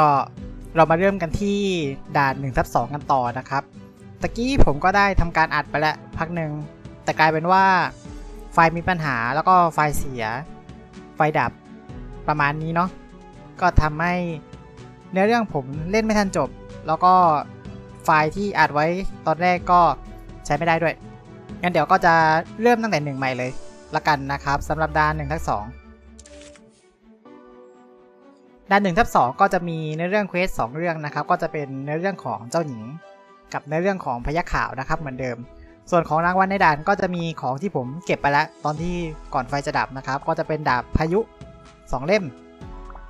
ก็เรามาเริ่มกันที่ด่าน1ทับ2กันต่อนะครับตะกี้ผมก็ได้ทำการอัดไปแล้วพักหนึ่งแต่กลายเป็นว่าไฟล์มีปัญหาแล้วก็ไฟล์เสีย ไฟดับประมาณนี้เนาะก็ทำให้เนื้อเรื่องผมเล่นไม่ทันจบ แล้วก็ไฟล์ที่อัดไว้ตอนแรกก็ใช้ไม่ได้ด้วยงั้นเดี๋ยวก็จะเริ่มตั้งแต่หนึ่งใหม่เลยละกันนะครับสำหรับด่าน1ทับ2 ด่าน1ทับ2ก็จะมีในเรื่องเควสสองเรื่องนะครับ ก็จะเป็นในเรื่องของเจ้าหญิง กับในเรื่องของพยัคฆ์ขาวนะครับเหมือนเดิม ส่วนของรางวัลในด่านก็จะมีของที่ผมเก็บไปแล้วตอนที่ก่อนไฟจะดับนะครับ ก็จะเป็นดาบพายุ 2 เล่ม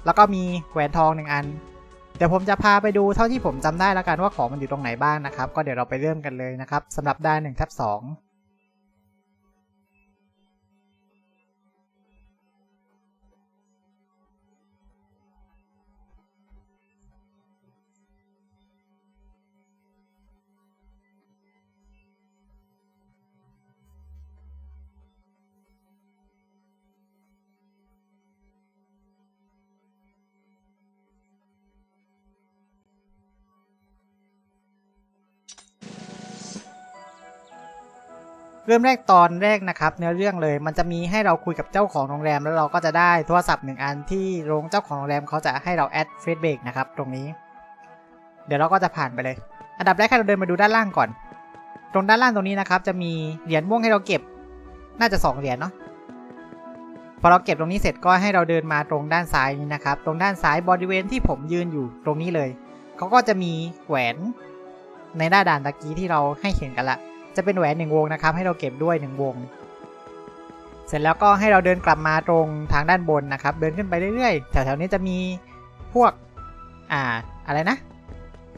แล้วก็มีแหวนทองหนึ่งอัน เดี๋ยวผมจะพาไปดูเท่าที่ผมจำได้แล้วกันว่าของมันอยู่ตรงไหนบ้างนะครับ ก็เดี๋ยวเราไปเริ่มกันเลยนะครับสำหรับด่าน1ทับ2 เริ่มแรกตอนแรกนะครับเนื้อเรื่องเลย มันจะมีให้เราคุยกับเจ้าของโรงแรม แล้วเราก็จะได้โทรศัพท์หนึ่งอันที่โรงเจ้าของโรงแรมเขาจะให้เราแอดเฟซเบรกนะครับตรงนี้ เดี๋ยวเราก็จะผ่านไปเลย อันดับแรกให้เราเดินมาดูด้านล่างก่อน ตรงด้านล่างตรงนี้นะครับจะมีเหรียญม่วงให้เราเก็บ น่าจะ2เหรียญเนาะพอเราเก็บตรงนี้เสร็จก็ให้เราเดินมาตรงด้านซ้ายนี้นะครับ ตรงด้านซ้ายบริเวณที่ผมยืนอยู่ตรงนี้เลย เขาก็จะมีแหวนในหน้าด่านตะกี้ที่เราให้เห็นกันละ จะเป็นแหวนหนึ่งวงนะครับ ให้เราเก็บด้วยหนึ่งวง เสร็จแล้วก็ให้เราเดินกลับมาตรงทางด้านบนนะครับ เดินขึ้นไปเรื่อยๆ แถวๆนี้จะมีพวกอ่าอะไรนะ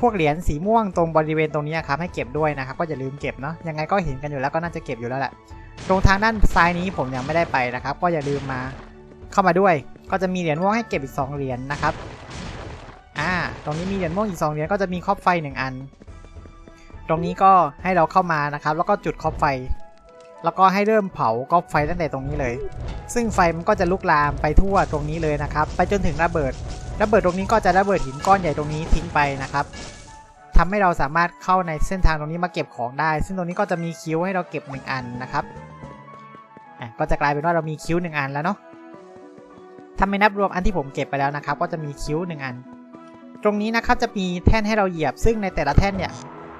พวกเหรียญสีม่วงตรงบริเวณตรงนี้ครับให้เก็บด้วยนะครับ ก็อย่าลืมเก็บเนาะยังไงก็เห็นกันอยู่แล้วก็น่าจะเก็บอยู่แล้วแหละตรงทางด้านซ้ายนี้ผมยังไม่ได้ไปนะครับ ก็อย่าลืมมาเข้ามาด้วย ก็จะมีเหรียญม่วงให้เก็บอีก 2 เหรียญนะครับอ่าตรงนี้มีเหรียญม่วงอีก 2 เหรียญก็จะมีครอบไฟหนึ่งอัน ตรงนี้ก็ให้เราเข้ามานะครับ แล้วก็จุดคอบไฟ แล้วก็ให้เริ่มเผากอบไฟตั้งแต่ตรงนี้เลย ซึ่งไฟมันก็จะลุกลามไปทั่วตรงนี้เลยนะครับ ไปจนถึงระเบิด ระเบิดตรงนี้ก็จะระเบิดหินก้อนใหญ่ตรงนี้ทิ้งไปนะครับทำให้เราสามารถเข้าในเส้นทางตรงนี้มาเก็บของได้ ซึ่งตรงนี้ก็จะมีคิ้วให้เราเก็บหนึ่งอันนะครับอะก็จะกลายเป็นว่าเรามีคิ้วหนึ่งอันแล้วเนาะถ้าไม่นับรวมอันที่ผมเก็บไปแล้วนะครับ ก็จะมีคิ้วหนึ่งอัน ตรงนี้นะครับจะมีแท่นให้เราเหยียบ ซึ่งในแต่ละแท่นเนี่ย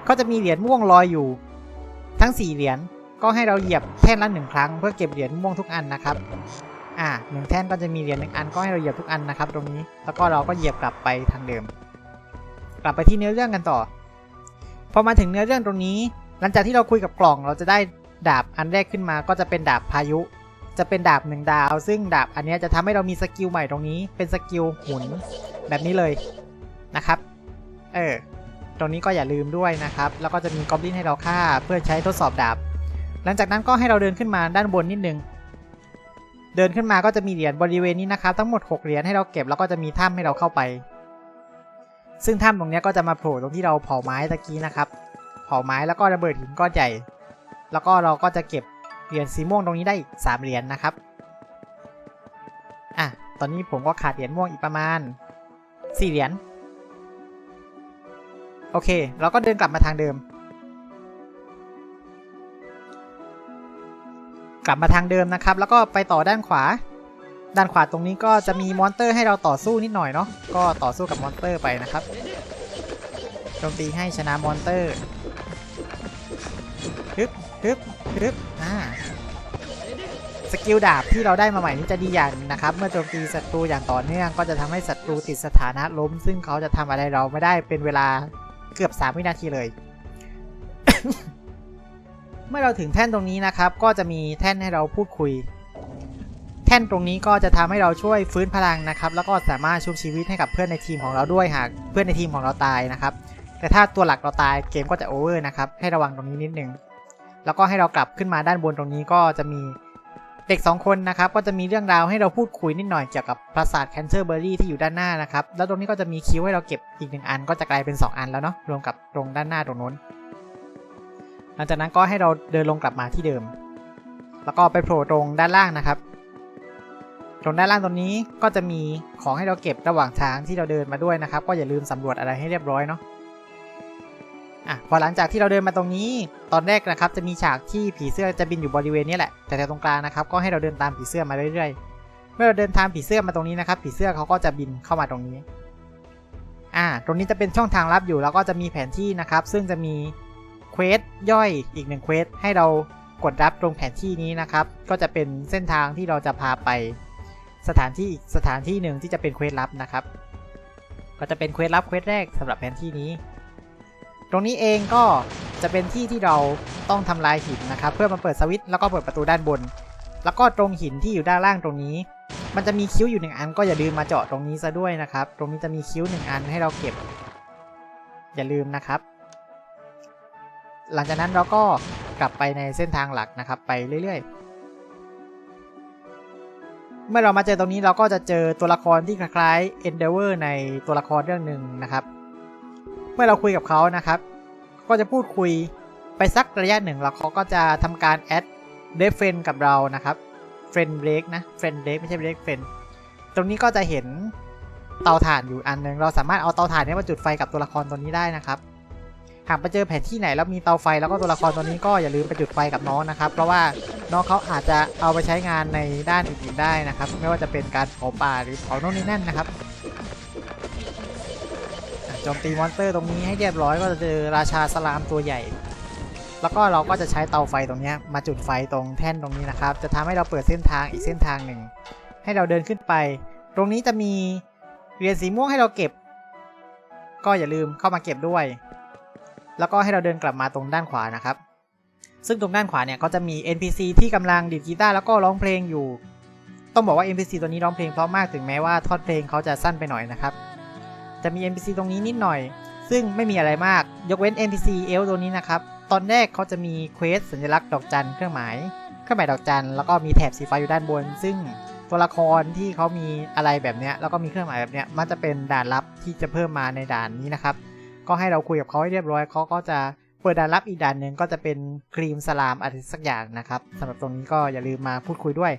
ก็จะมีเหรียญม่วงลอยอยู่ ทั้ง 4 เหรียญก็ให้เราเหยียบแท่นละหนึ่งครั้งเพื่อเก็บเหรียญม่วงทุกอันนะครับ อ่าหนึ่งแท่นก็จะมีเหรียญหนึ่งอันก็ให้เราเหยียบทุกอันนะครับ ตรงนี้แล้วก็เราก็เหยียบกลับไปทางเดิม กลับไปที่เนื้อเรื่องกันต่อ พอมาถึงเนื้อเรื่องตรงนี้ หลังจากที่เราคุยกับกล่อง เราจะได้ดาบอันแรกขึ้นมา ก็จะเป็นดาบพายุ จะเป็นดาบหนึ่งดาว ซึ่งดาบอันนี้จะทำให้เรามีสกิลใหม่ตรงนี้ เป็นสกิลหุนแบบนี้เลยนะครับ เออ ตรงนี้ก็อย่าลืมด้วยนะครับ แล้วก็จะมีกอบลินให้เราฆ่าเพื่อใช้ทดสอบดาบ หลังจากนั้นก็ให้เราเดินขึ้นมาด้านบนนิดนึง เดินขึ้นมาก็จะมีเหรียญบริเวณนี้นะครับ ทั้งหมด 6 เหรียญให้เราเก็บแล้วก็จะมีถ้ำให้เราเข้าไป ซึ่งถ้ำตรงนี้ก็จะมาโผล่ตรงที่เราเผาไม้ตะกี้นะครับ เผาไม้แล้วก็ระเบิดหินก้อนใหญ่ แล้วก็เราก็จะเก็บเหรียญสีม่วงตรงนี้ได้อีก3เหรียญนะครับอะตอนนี้ผมก็ขาดเหรียญม่วงอีกประมาณ4เหรียญ โอเค เราก็เดินกลับมาทางเดิม กลับมาทางเดิมนะครับ แล้วก็ไปต่อด้านขวา ด้านขวาตรงนี้ก็จะมีมอนเตอร์ให้เราต่อสู้นิดหน่อยเนาะ ก็ต่อสู้กับมอนเตอร์ไปนะครับโจมตีให้ชนะมอนเตอร์ฮึบฮึบฮึบอ่าสกิลดาบที่เราได้มาใหม่นี้จะดีอย่างหนึ่งนะครับ เมื่อโจมตีศัตรูอย่างต่อเนื่องก็จะทำให้ศัตรูติดสถานะล้ม ซึ่งเขาจะทำอะไรเราไม่ได้เป็นเวลา เกือบ 3 วินาทีเลย เมื่อเราถึงแท่นตรงนี้นะครับ ก็จะมีแท่นให้เราพูดคุย แท่นตรงนี้ก็จะทำให้เราช่วยฟื้นพลังนะครับ แล้วก็สามารถชุบชีวิตให้กับเพื่อนในทีมของเราด้วยหากเพื่อนในทีมของเราตายนะครับ แต่ถ้าตัวหลักเราตายเกมก็จะโอเวอร์นะครับให้ระวังตรงนี้นิดนึงแล้วก็ให้เรากลับขึ้นมาด้านบนตรงนี้ก็จะมี เด็ก 2 คนนะครับก็จะมีเรื่องราวให้เราพูดคุยนิดหน่อยเกี่ยวกับปราสาทแคนเซอร์เบอร์รี่ที่อยู่ด้านหน้านะครับแล้วตรงนี้ก็จะมีคิวให้เราเก็บอีกหนึ่งอันก็จะกลายเป็น 2 อันแล้วเนาะรวมกับตรงด้านหน้าตรงนู้น หลังจากนั้นก็ให้เราเดินลงกลับมาที่เดิม แล้วก็ไปโผล่ตรงด้านล่างนะครับ ตรงด้านล่างตรงนี้ก็จะมีของให้เราเก็บระหว่างทางที่เราเดินมาด้วยนะครับ ก็อย่าลืมสำรวจอะไรให้เรียบร้อยเนาะ อะพอหลังจากที่เราเดินมาตรงนี้ ตอนแรกนะครับจะมีฉากที่ผีเสื้อจะบินอยู่บริเวณนี้แหละแต่แต่ตรงกลางนะครับก็ให้เราเดินตามผีเสื้อมาเรื่อยๆ เมื่อเราเดินตามผีเสื้อมาตรงนี้นะครับ ผีเสื้อเขาก็จะบินเข้ามาตรงนี้ อ่า ตรงนี้จะเป็นช่องทางลับอยู่แล้วก็จะมีแผนที่นะครับ ซึ่งจะมีเควสย่อยอีกหนึ่งเควสให้เรากดรับตรงแผนที่นี้นะครับ ก็จะเป็นเส้นทางที่เราจะพาไป สถานที่อีกสถานที่หนึ่งที่จะเป็นเควสลับนะครับ ก็จะเป็นเควสลับเควสแรกสำหรับแผนที่นี้ ตรงนี้เองก็จะเป็นที่ที่เราต้องทำลายหินนะครับ เพื่อมาเปิดสวิตช์แล้วก็เปิดประตูด้านบน แล้วก็ตรงหินที่อยู่ด้านล่างตรงนี้ มันจะมีคิ้วอยู่หนึ่งอันก็อย่าลืมมาเจาะตรงนี้ซะด้วยนะครับ ตรงนี้จะมีคิ้วหนึ่งอันให้เราเก็บ อย่าลืมนะครับ หลังจากนั้นเราก็กลับไปในเส้นทางหลักนะครับ ไปเรื่อยๆ เมื่อเรามาเจอตรงนี้เราก็จะเจอตัวละครที่คล้ายๆ Endeavor ในตัวละครเรื่องหนึ่งนะครับ เมื่อเราคุยกับเขานะครับ ก็จะพูดคุยไปสักระยะหนึ่งแล้วเขาก็จะทำการแอดเดฟเฟนกับเรานะครับเฟรนเบรกนะเฟรนเบรกไม่ใช่เบรกเฟรนตรงนี้ก็จะเห็นเตาถ่านอยู่อันหนึง เราสามารถเอาเตาถ่านนี้มาจุดไฟกับตัวละครตัวนี้ได้นะครับ หากไปเจอแผนที่ไหนแล้วมีเตาไฟแล้วก็ตัวละครตัวนี้ก็อย่าลืมไปจุดไฟกับน้องนะครับ เพราะว่าน้องเขาอาจจะเอาไปใช้งานในด้านอื่นๆได้นะครับ ไม่ว่าจะเป็นการเผาป่าหรือเผาโน่นนี่นั่นนะครับ จมตีมอนสเตอร์ตรงนี้ให้เรียบร้อยก็จะเจอราชาสลามตัวใหญ่ แล้วก็เราก็จะใช้เตาไฟตรงนี้มาจุดไฟตรงแท่นตรงนี้นะครับ จะทำให้เราเปิดเส้นทางอีกเส้นทางหนึ่ง ให้เราเดินขึ้นไป ตรงนี้จะมีเหรียญสีม่วงให้เราเก็บ ก็อย่าลืมเข้ามาเก็บด้วย แล้วก็ให้เราเดินกลับมาตรงด้านขวานะครับ ซึ่งตรงด้านขวาเนี่ยก็จะมี NPC ที่กำลังดีดกีตาร์แล้วก็ร้องเพลงอยู่ ต้องบอกว่า NPC ตัวนี้ร้องเพลงเพราะมากถึงแม้ว่าทอดเพลงเขาจะสั้นไปหน่อยนะครับ จะมี NPC ตรงนี้นิดหน่อย ซึ่งไม่มีอะไรมาก ยกเว้น NPC เอลตัวนี้นะครับ ตอนแรกเขาจะมีเควสสัญลักษณ์ดอกจันเครื่องหมาย เครื่องหมายดอกจันแล้วก็มีแถบสีฟ้าอยู่ด้านบน ซึ่งตัวละครที่เขามีอะไรแบบเนี้ยแล้วก็มีเครื่องหมายแบบเนี้ยมันจะเป็นด่านลับที่จะเพิ่มมาในด่านนี้นะครับ ก็ให้เราคุยกับเขาให้เรียบร้อยเขาก็จะเปิดด่านลับอีกด่านหนึ่งก็จะเป็นครีมสลามอะไรสักอย่างนะครับสำหรับตรงนี้ก็อย่าลืมมาพูดคุยด้วย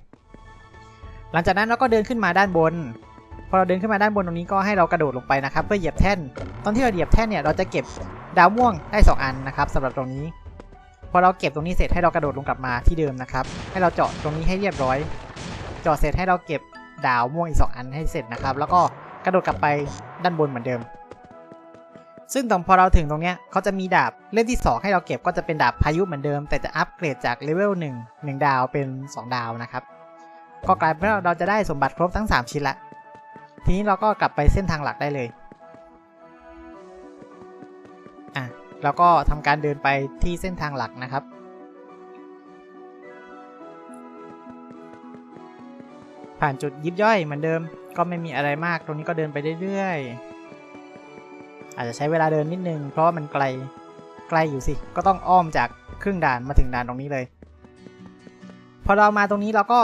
หลังจากนั้นเราก็เดินขึ้นมาด้านบน พอเราเดินขึ้นมาด้านบนตรงนี้ก็ให้เรากระโดดลงไปนะครับ เพื่อเหยียบแท่น ตอนที่เราเหยียบแท่นเนี่ยเราจะเก็บดาวม่วงได้ 2 อันนะครับสำหรับตรงนี้ พอเราเก็บตรงนี้เสร็จให้เรากระโดดลงกลับมาที่เดิมนะครับ ให้เราเจาะตรงนี้ให้เรียบร้อย เจาะเสร็จให้เราเก็บดาวม่วงอีก 2 อันให้เสร็จนะครับ แล้วก็กระโดดกลับไปด้านบนเหมือนเดิม ซึ่งตอนพอเราถึงตรงเนี้ยเขาจะมีดาบเล่มที่ 2 ให้เราเก็บก็จะเป็นดาบพายุเหมือนเดิม แต่จะอัปเกรดจากเลเวล1 1 ดาวเป็น 2 ดาวนะครับ ก็กลายเป็นว่าเราจะได้สมบัติครบทั้ง 3 ชิ้นละ ทีนี้เราก็กลับไปเส้นทางหลักได้เลยอะแล้วก็ทำการเดินไปที่เส้นทางหลักนะครับ ผ่านจุดยิบย่อยเหมือนเดิมก็ไม่มีอะไรมากตรงนี้ก็เดินไปเรื่อยๆ อาจจะใช้เวลาเดินนิดนึง เพราะว่ามันไกลไกลอยู่สิ ก็ต้องอ้อมจากครึ่งด่านมาถึงด่านตรงนี้เลย พอเรามาตรงนี้เราก็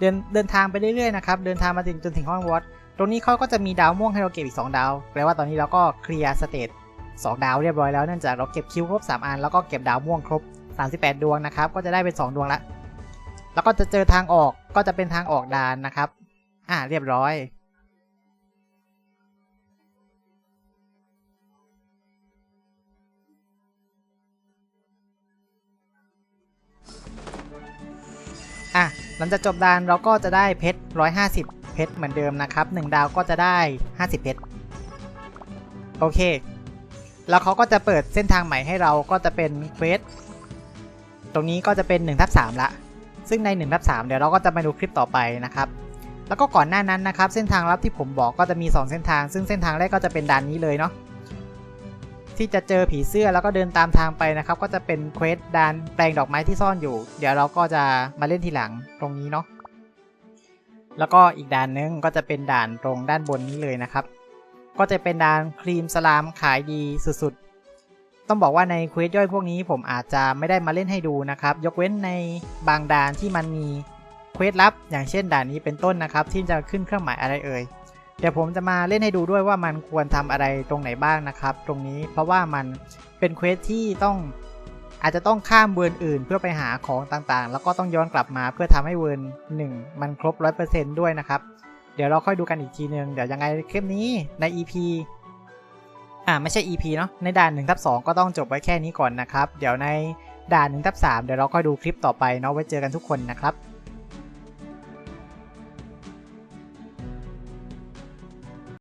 เดินเดินทางไปเรื่อยๆนะครับ เดินทางมาถึงจนถึงห้องวอต ตรงนี้เขาก็จะมีดาวม่วงให้เราเก็บอีก 2 ดาว แปลว่าตอนนี้เราก็เคลียร์สเตจ2ดาวเรียบร้อยแล้วเนื่องจากเราเก็บคิวครบ 3 อัน แล้วก็เก็บดาวม่วงครบ 38 ดวงนะครับ ก็จะได้เป็น 2 ดวงละ แล้วก็จะเจอทางออกก็จะเป็นทางออกดานนะครับ อ่าเรียบร้อย อะหลังจากจบดานเราก็จะได้เพชร150 ชรเหมือนเดิมนะครับ 1 ดาวก็จะได้ 50 เพชร โอเค แล้วเขาก็จะเปิดเส้นทางใหม่ให้เราก็จะเป็นเควสตรงนี้ก็จะเป็น1ทับ3ละ ซึ่งใน1ทับ3เดี๋ยวเราก็จะมาดูคลิปต่อไปนะครับ แล้วก็ก่อนหน้านั้นนะครับ เส้นทางลับที่ผมบอกก็จะมี 2 เส้นทาง ซึ่งเส้นทางแรกก็จะเป็นด่านนี้เลยเนาะ ที่จะเจอผีเสื้อแล้วก็เดินตามทางไปนะครับ ก็จะเป็นเควสด่านแปลงดอกไม้ที่ซ่อนอยู่ เดี๋ยวเราก็จะมาเล่นทีหลังตรงนี้เนาะ แล้วก็อีกด่านนึงก็จะเป็นด่านตรงด้านบนนี้เลยนะครับ ก็จะเป็นด่านครีมสลามขายดีสุดๆ ต้องบอกว่าในเควสย่อยพวกนี้ผมอาจจะไม่ได้มาเล่นให้ดูนะครับ ยกเว้นในบางด่านที่มันมีเควสลับ อย่างเช่นด่านนี้เป็นต้นนะครับ ที่จะขึ้นเครื่องหมายอะไรเอ่ย เดี๋ยวผมจะมาเล่นให้ดูด้วยว่ามันควรทำอะไรตรงไหนบ้างนะครับ ตรงนี้เพราะว่ามันเป็นเควสที่ต้อง อาจจะต้องข้ามเวิร์นอื่นเพื่อไปหาของต่างๆ แล้วก็ต้องย้อนกลับมาเพื่อทำให้เวิร์น1 มันครบ 100%ด้วยนะครับ เดี๋ยวเราค่อยดูกันอีกทีนึง เดี๋ยวยังไงคลิปนี้ใน EP อ่าไม่ใช่ EP เนาะในด่าน1ทับ2ก็ต้องจบไว้แค่นี้ก่อนนะครับ เดี๋ยวในด่าน1ทับ3เดี๋ยวเราค่อยดูคลิปต่อไปเนาะไว้เจอกันทุกคนนะครับ